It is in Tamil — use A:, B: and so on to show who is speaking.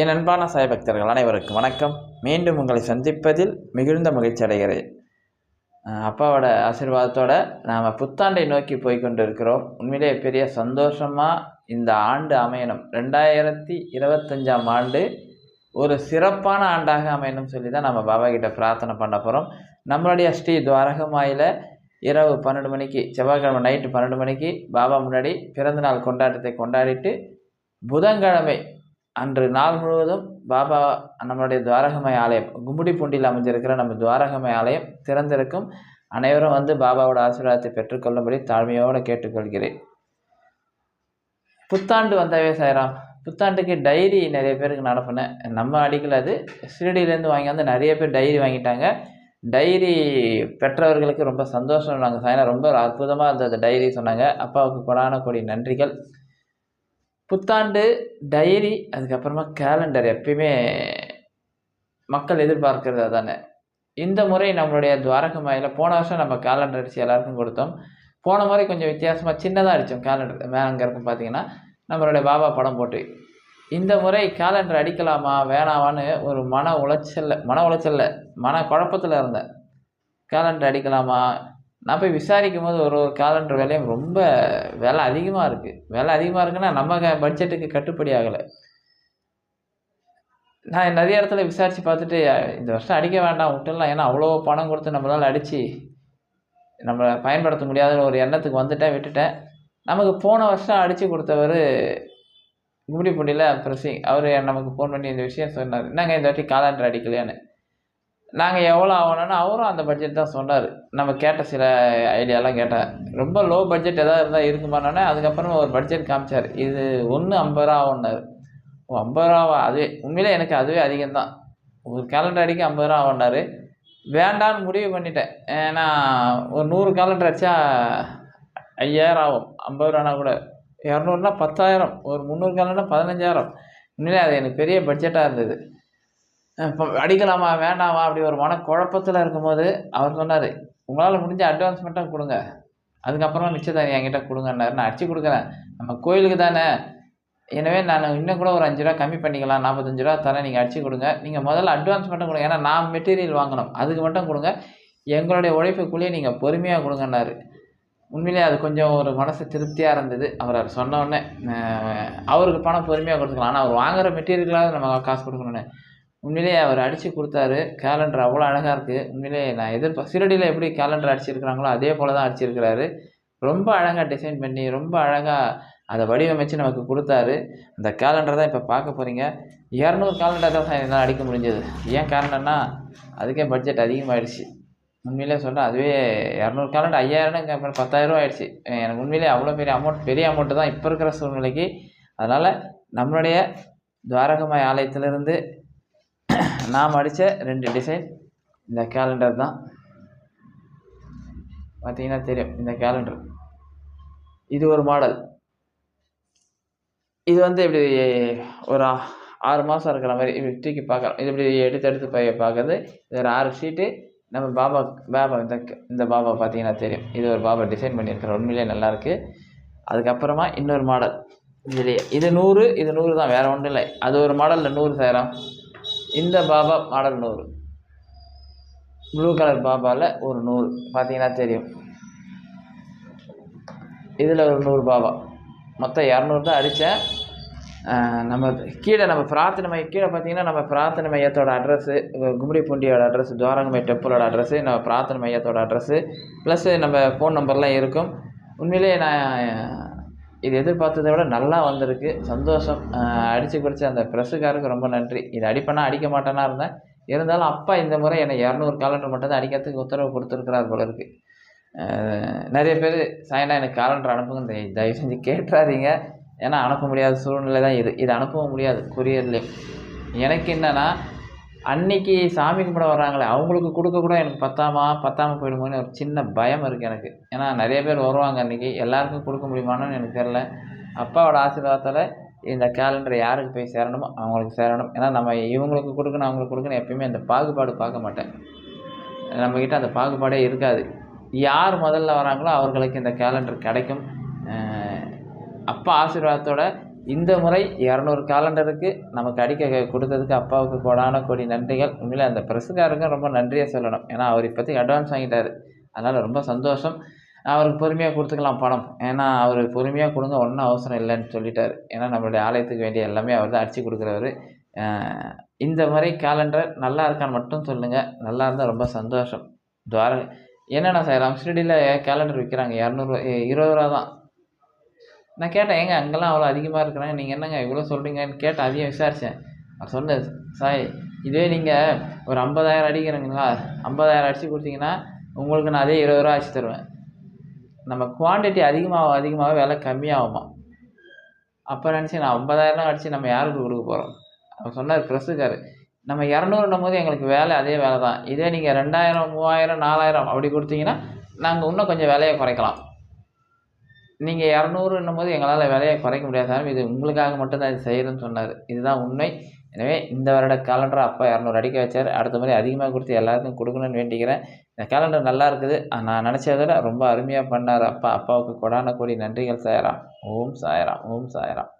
A: என் அன்பான சாய்பக்தர்கள் அனைவருக்கும் வணக்கம். மீண்டும் உங்களை சந்திப்பதில் மிகுந்த மகிழ்ச்சி அடைகிறேன். அப்பாவோட ஆசீர்வாதத்தோட நாம் புத்தாண்டை நோக்கி போய்கொண்டு இருக்கிறோம் உண்மையிலே பெரிய சந்தோஷமாக இந்த ஆண்டு அமையணும். ரெண்டாயிரத்தி இருபத்தஞ்சாம் ஆண்டு ஒரு சிறப்பான ஆண்டாக அமையணும் சொல்லி தான் நம்ம பாபா கிட்ட பிரார்த்தனை பண்ண போகிறோம் நம்மளுடைய ஸ்ரீ துவாரகமாயில் இரவு பன்னெண்டு மணிக்கு செவ்வாய்க்கிழமை நைட்டு பன்னெண்டு மணிக்கு பாபா முன்னாடி பிறந்தநாள் கொண்டாட்டத்தை கொண்டாடிட்டு புதன்கிழமை அன்று நாள் முழுவதும் பாபா நம்மளுடைய துவாரகமய ஆலயம் கும்முடிப்பூண்டியில் அமைஞ்சிருக்கிற நம்ம துவாரகமய ஆலயம் திறந்திருக்கும். அனைவரும் வந்து பாபாவோட ஆசீர்வாதத்தை பெற்றுக்கொள்ளும்படி தாழ்மையோடு கேட்டுக்கொள்கிறேன். புத்தாண்டு வந்தாவே சாய்ராம் புத்தாண்டுக்கு டைரி நிறைய பேருக்கு நடப்புனேன் நம்ம அடிக்கல அது ஷிரடியிலேருந்து வாங்கி வந்து நிறைய பேர் டைரி வாங்கிட்டாங்க. டைரி பெற்றவர்களுக்கு ரொம்ப சந்தோஷம் சொன்னாங்க. சாயனா ரொம்ப அற்புதமாக இருந்தது டைரி சொன்னாங்க. அப்பாவுக்கு கொடான கொடி நன்றிகள். புத்தாண்டு டைரி அதுக்கப்புறமா கேலண்டர் எப்பயுமே மக்கள் எதிர்பார்க்கிறது தானே இந்த முறை நம்மளுடைய துவாரகமாயில் போன வருஷம் நம்ம கேலண்டர் அடித்து எல்லாருக்கும் கொடுத்தோம். போன முறை கொஞ்சம் வித்தியாசமாக சின்னதாக அடித்தோம் கேலண்டர் மேலே அங்கே இருக்கும் பார்த்தீங்கன்னா நம்மளுடைய பாபா படம் போட்டு. இந்த முறை கேலண்டர் அடிக்கலாமா வேணாமான்னு ஒரு மன உளைச்சலில் மன உளைச்சலில் மன குழப்பத்தில் இருந்தேன். கேலண்டர் அடிக்கலாமா நான் போய் விசாரிக்கும் போது ஒரு ஒரு காலண்டர் விலையும் ரொம்ப விலை அதிகமாக இருக்குது விலை அதிகமாக இருக்குன்னா நம்ம பட்ஜெட்டுக்கு கட்டுப்படி ஆகலை. நான் நிறைய இடத்துல விசாரித்து பார்த்துட்டு இந்த வருஷம் அடிக்க வேண்டாம் விட்டுடலாம். ஏன்னா அவ்வளோ பணம் கொடுத்து நம்மளால் அடித்து நம்மளை பயன்படுத்த முடியாதுன்னு ஒரு எண்ணத்துக்கு வந்துட்டேன் விட்டுட்டேன். நமக்கு போன வருஷம் அடித்து கொடுத்தவர் கும்மிடிப்பூண்டியில் பிரசிங் அவர் நமக்கு ஃபோன் பண்ணி இந்த விஷயம் சொன்னார். என்னங்க இந்த வாட்டி காலண்டர் அடிக்கலையான்னு? நாங்கள் எவ்வளோ ஆகணும்னு அவரும் அந்த பட்ஜெட் தான் சொன்னார். நம்ம கேட்ட சில ஐடியாலாம் கேட்டேன். ரொம்ப லோ பட்ஜெட் எதாவது இருந்தால் இருக்குமானோடனே அதுக்கப்புறம் ஒரு பட்ஜெட் காமிச்சார். இது ஒன்று ஐம்பது ரூபா ஆகுனாரு ஓ ஐம்பது ரூபாவா அதுவே உண்மையிலே எனக்கு அதுவே அதிகம்தான். ஒரு கேலண்டர் அடிக்க ஐம்பது ரூபா ஆகுனாரு வேண்டான்னு முடிவு பண்ணிட்டேன். ஏன்னா ஒரு நூறு கேலண்டர் அடித்தா ஐயாயிரம் ஆகும். ஐம்பது ரூபானா கூட. இரநூறுனா பத்தாயிரம். ஒரு முந்நூறு கேலண்டர் பதினஞ்சாயிரம். உண்மையிலே அது எனக்கு பெரிய பட்ஜெட்டாக இருந்தது. அடிக்கலாமா வேண்டாமா அப்படி ஒரு மன குழப்பத்தில் இருக்கும்போது அவர் சொன்னார் உங்களால் முடிஞ்ச அட்வான்ஸ் மட்டும் கொடுங்க. அதுக்கப்புறமா நிச்சயதாரி என்கிட்ட கொடுங்கன்னாரு. நான் அடிச்சு கொடுக்குறேன். நம்ம கோயிலுக்கு தானே. எனவே நான் இன்னும் கூட ஒரு அஞ்சு ரூபா கம்மி பண்ணிக்கலாம். நாற்பத்தஞ்சு ரூபா தரேன். நீங்கள் அடிச்சு கொடுங்க. நீங்கள் முதல்ல அட்வான்ஸ் மட்டும் கொடுங்க. ஏன்னா நான் மெட்டீரியல் வாங்கணும். அதுக்கு மட்டும் கொடுங்க. எங்களுடைய உழைப்புக்குள்ளேயே நீங்கள் பொறுமையாக கொடுங்கன்னாரு. உண்மையிலே அது கொஞ்சம் ஒரு மனசு திருப்தியாக இருந்தது. அவர் அவர் சொன்னோடனே அவருக்கு பணம் பொறுமையாக கொடுத்துக்கலாம். ஆனால் அவர் வாங்குகிற மெட்டீரியலாக நம்ம காசு கொடுக்கணுன்னு உண்மையிலேயே அவர் அடித்து கொடுத்தாரு. கேலண்டர் அவ்வளோ அழகாக இருக்குது உண்மையிலேயே நான் எதிர்ப்பா சிறடியில் எப்படி கேலண்டர் அடிச்சிருக்கிறாங்களோ அதே போல் தான் அடிச்சிருக்கிறாரு. ரொம்ப அழகாக டிசைன் பண்ணி ரொம்ப அழகாக அதை வடிவமைச்சு நமக்கு கொடுத்தாரு. அந்த கேலண்டர் தான் இப்போ பார்க்க போகிறீங்க இரநூறு கேலண்டர் தான் என்னால் அடிக்க முடிஞ்சது. ஏன் காரணம்னா அதுக்கே பட்ஜெட் அதிகமாகிடுச்சு உண்மையிலே சொல்கிறேன் அதுவே இரநூறு கேலண்டர் ஐயாயிரம் அப்புறம் பத்தாயிரரூவா ஆயிடுச்சு. எனக்கு உண்மையிலே அவ்வளோ பெரிய அமௌண்ட் பெரிய அமௌண்ட்டு தான் இப்போ இருக்கிற சூழ்நிலைக்கு. அதனால் நம்மளுடைய துவாரகமாய் ஆலயத்திலிருந்து நாம் அடித்த ரெண்டு டிசைன் இந்த கேலண்டர் தான். பார்த்தீங்கன்னா தெரியும் இந்த கேலண்டர் இது ஒரு மாடல் இது வந்து இப்படி ஒரு ஆறு மாதம் இருக்கிற மாதிரி இப்படி தூக்கி பார்க்கலாம் இது இப்படி எடுத்து எடுத்து போய் பார்க்குறது. இது ஒரு ஆறு ஷீட்டு நம்ம பாபா பாபா இந்த க- இந்த பாபா பார்த்தீங்கன்னா தெரியும். இது ஒரு பாபா டிசைன் பண்ணியிருக்கிற உண்மையிலே நல்லாயிருக்கு அதுக்கப்புறமா இன்னொரு மாடல் இதுலேயே. இது நூறு இது நூறு தான். வேறு ஒன்றும் இல்லை. அது ஒரு மாடலில் நூறு சேரம். இந்த பாபா மாடல் நூறு. ப்ளூ கலர் பாபாவில் ஒரு நூறு. பார்த்தீங்கன்னா தெரியும். இதில் ஒரு நூறு பாபா. மொத்தம் இரநூறு தான் அடித்தேன் நம்ம கீழே நம்ம பிரார்த்தனை மையம் கீழே பார்த்தீங்கன்னா நம்ம பிரார்த்தனை மையத்தோட அட்ரஸ்ஸு கும்மிடி பூண்டியோட அட்ரஸ் துவாரங்கமை டெம்பிளோட அட்ரஸ்ஸு நம்ம பிரார்த்தனை மையத்தோட அட்ரஸ்ஸு ப்ளஸ்ஸு நம்ம ஃபோன் நம்பர்லாம் இருக்கும். உண்மையிலேயே நான் இது எதிர்பார்த்ததை விட நல்லா வந்திருக்கு. சந்தோஷம். அடித்து பிடிச்ச அந்த ப்ரெஸ்ஸுக்காருக்கு ரொம்ப நன்றி. இது அடிப்பேனா அடிக்க மாட்டேனா இருந்தேன். இருந்தாலும் அப்பா இந்த முறை என்னை இரநூறு காலண்டர் மட்டும் தான் அடிக்கிறதுக்கு உத்தரவு கொடுத்துருக்கிறார் போல இருக்கு. நிறைய பேர் சாயனா எனக்கு காலண்டர் அனுப்புங்க தயவு- தயவு செஞ்சு கேட்டுறாதீங்க. ஏன்னா அனுப்ப முடியாத சூழ்நிலை தான் இது. இது அனுப்பவும் முடியாது. கொரியர்லேயும் எனக்கு என்னென்னா அன்னைக்கு சாமி கும்பிட வர்றாங்களே அவங்களுக்கு கொடுக்க கூட எனக்கு பத்தாமா பத்தாமல் போயிடுமோன்னு ஒரு சின்ன பயம் இருக்குது எனக்கு. ஏன்னா நிறைய பேர் வருவாங்க அன்றைக்கி எல்லாருக்கும் கொடுக்க முடியுமான்னு எனக்கு தெரில அப்பாவோட ஆசீர்வாதத்தில் இந்த கேலண்டர் யாருக்கு போய் சேரணுமோ அவங்களுக்கு சேரணும். ஏன்னா நம்ம இவங்களுக்கு கொடுக்கணும் அவங்களுக்கு கொடுக்கணும் எப்பயுமே அந்த பாகுபாடு பார்க்க மாட்டேன். நம்மக்கிட்ட அந்த பாகுபாடே இருக்காது. யார் முதல்ல வராங்களோ அவர்களுக்கு இந்த கேலண்டர் கிடைக்கும். அப்பா ஆசீர்வாதத்தோட இந்த முறை இரநூறு காலண்டருக்கு நமக்கு அடிக்க கொடுத்ததுக்கு அப்பாவுக்கு கோடான கோடி நன்றிகள். உண்மையில் அந்த ப்ரெஸ்ஸுக்காரருக்கும் ரொம்ப நன்றியை சொல்லணும். ஏன்னா அவர் இப்போதைக்கு அட்வான்ஸ் வாங்கிட்டார். அதனால் ரொம்ப சந்தோஷம். அவருக்கு பொறுமையாக கொடுத்துக்கலாம் பணம். ஏன்னா அவர் பொறுமையாக கொடுங்க ஒன்றும் அவசரம் இல்லைன்னு சொல்லிட்டார். ஏன்னா நம்மளுடைய ஆலயத்துக்கு வேண்டிய எல்லாமே அவர் தான் அடித்து கொடுக்குறவர். இந்த முறை கேலண்டர் நல்லா இருக்கான்னு மட்டும் சொல்லுங்கள் நல்லா இருந்தால் ரொம்ப சந்தோஷம். துவார என்னென்ன சார்? ஷிரடியில் கேலண்டர் விற்கிறாங்க இரநூறுவா இருபது ரூபா தான். நான் கேட்டேன் ஏங்க அங்கெல்லாம் அவ்வளோ அதிகமாக இருக்கிறாங்க நீங்கள் என்னங்க இவ்வளோ சொல்கிறீங்கன்னு கேட்டு அதையும் விசாரித்தேன் அவர் சொன்னது சாய் இதே நீங்கள் ஒரு ஐம்பதாயிரம் அடிக்கிறீங்களா? ஐம்பதாயிரம் அடித்து கொடுத்தீங்கன்னா உங்களுக்கு நான் அதே இருபது ரூபா அடிச்சு தருவேன். நம்ம குவான்டிட்டி அதிகமாக அதிகமாக விலை கம்மியாகுமா? அப்போ நினச்சி நான் ஐம்பதாயிரம் அடித்து நம்ம யாருக்கு கொடுக்க போகிறோம் அவர் சொன்னார் ப்ரெஸ்ஸுக்கார் நம்ம இரநூறுன்னும் போது எங்களுக்கு வேலை அதே வேலை தான். இதே நீங்கள் ரெண்டாயிரம் மூவாயிரம் நாலாயிரம் அப்படி கொடுத்தீங்கன்னா நாங்கள் இன்னும் கொஞ்சம் விலையை குறைக்கலாம். நீங்கள் இரநூறுன்னும் போது எங்களால் விலையை குறைக்க முடியாது சார். இது உங்களுக்காக மட்டும்தான் இது செய்கிறேன்னு சொன்னார். இதுதான் உண்மை. எனவே இந்த வருட கேலண்டர் அப்பா இரநூறு அடிக்க வச்சார். அடுத்த முறை அதிகமாக கொடுத்து எல்லாருக்கும் கொடுக்கணும்னு வேண்டிக்கிறேன். இந்த கேலண்டர் நல்லா இருக்குது. நான் நினச்சதை விட ரொம்ப அருமையாக பண்ணார் அப்பா. அப்பாவுக்கு கொடான கோடி. நன்றிகள் சாயராம். ஓம் சாயராம். ஓம் சாயராம்.